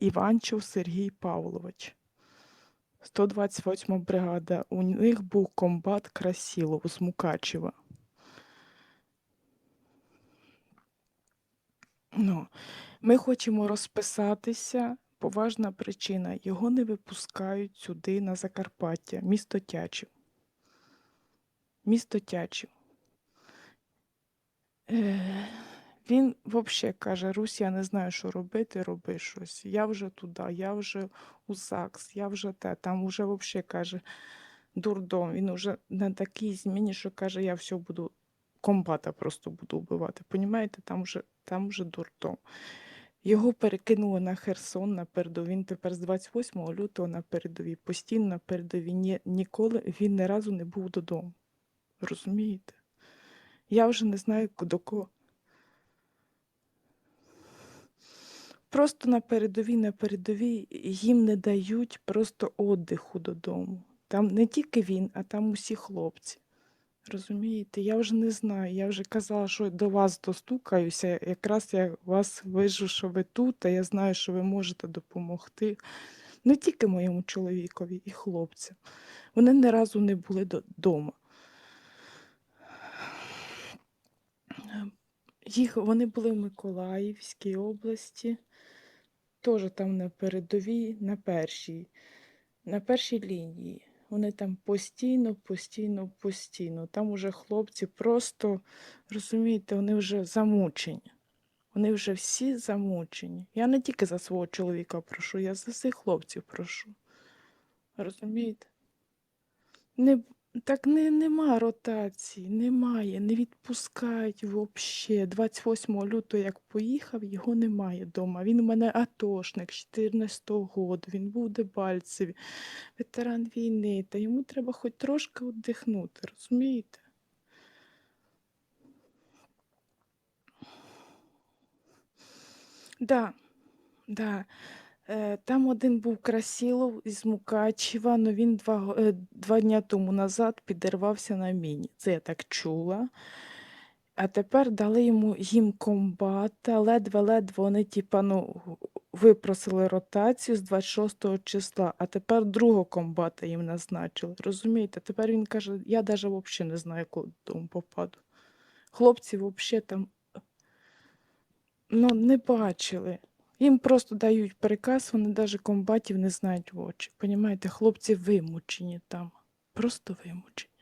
Іванчев Сергій Павлович. 128 бригада. У них був комбат Красілов з Мукачева. Ну, ми хочемо розписатися. Поважна причина. Його не випускають сюди, на Закарпаття, місто Тячів. Місто Тячів. Е, він взагалі каже: Русь, я не знаю, що робити, роби щось. Я вже туди, я вже у ЗАГС, я вже те. Там вже взагалі каже дурдом. Він вже на такій зміні, що каже, я все буду комбата просто буду вбивати. Понімаєте, там вже, там вже дурдом. Його перекинули на Херсон на передовій. Він тепер з 28 лютого на передовій. Постійно на передовій. Ні, ніколи він ні разу не був додому. Розумієте? Я вже не знаю до кого. Просто на передовій, на передовій їм не дають просто віддиху додому. Там не тільки він, а там усі хлопці. Розумієте? Я вже не знаю. Я вже казала, що до вас достукаюся. Якраз я вас вижу, що ви тут, а я знаю, що ви можете допомогти. Не тільки моєму чоловікові і хлопцям. Вони ні разу не були вдома. Їх, вони були в Миколаївській області, теж там на передовій, на першій, на першій лінії. Вони там постійно, постійно, постійно. Там уже хлопці просто, розумієте, вони вже замучені. Вони вже всі замучені. Я не тільки за свого чоловіка прошу, я за всіх хлопців прошу. Розумієте? Не, так не, нема ротації, немає, не відпускають взагалі. 28 лютого, як поїхав, його немає вдома. Він у мене атошник 14-го року, він був в Дебальцеві, ветеран війни, та йому треба хоч трошки віддихнути, розумієте? Да, да. Е, Там один був Красілов із Мукачева, але він два, го- е, два дня тому назад підірвався на міні. Це я так чула. А тепер дали йому їм комбата, ледве-ледве вони, типа, ну, випросили ротацію з 26 числа, а тепер другого комбата їм назначили. Розумієте? Тепер він каже, я навіть взагалі не знаю, коли додому попаду. Хлопці взагалі там ну, не бачили. Їм просто дають приказ, вони навіть комбатів не знають в очі. Понімаєте, хлопці вимучені там. Просто вимучені.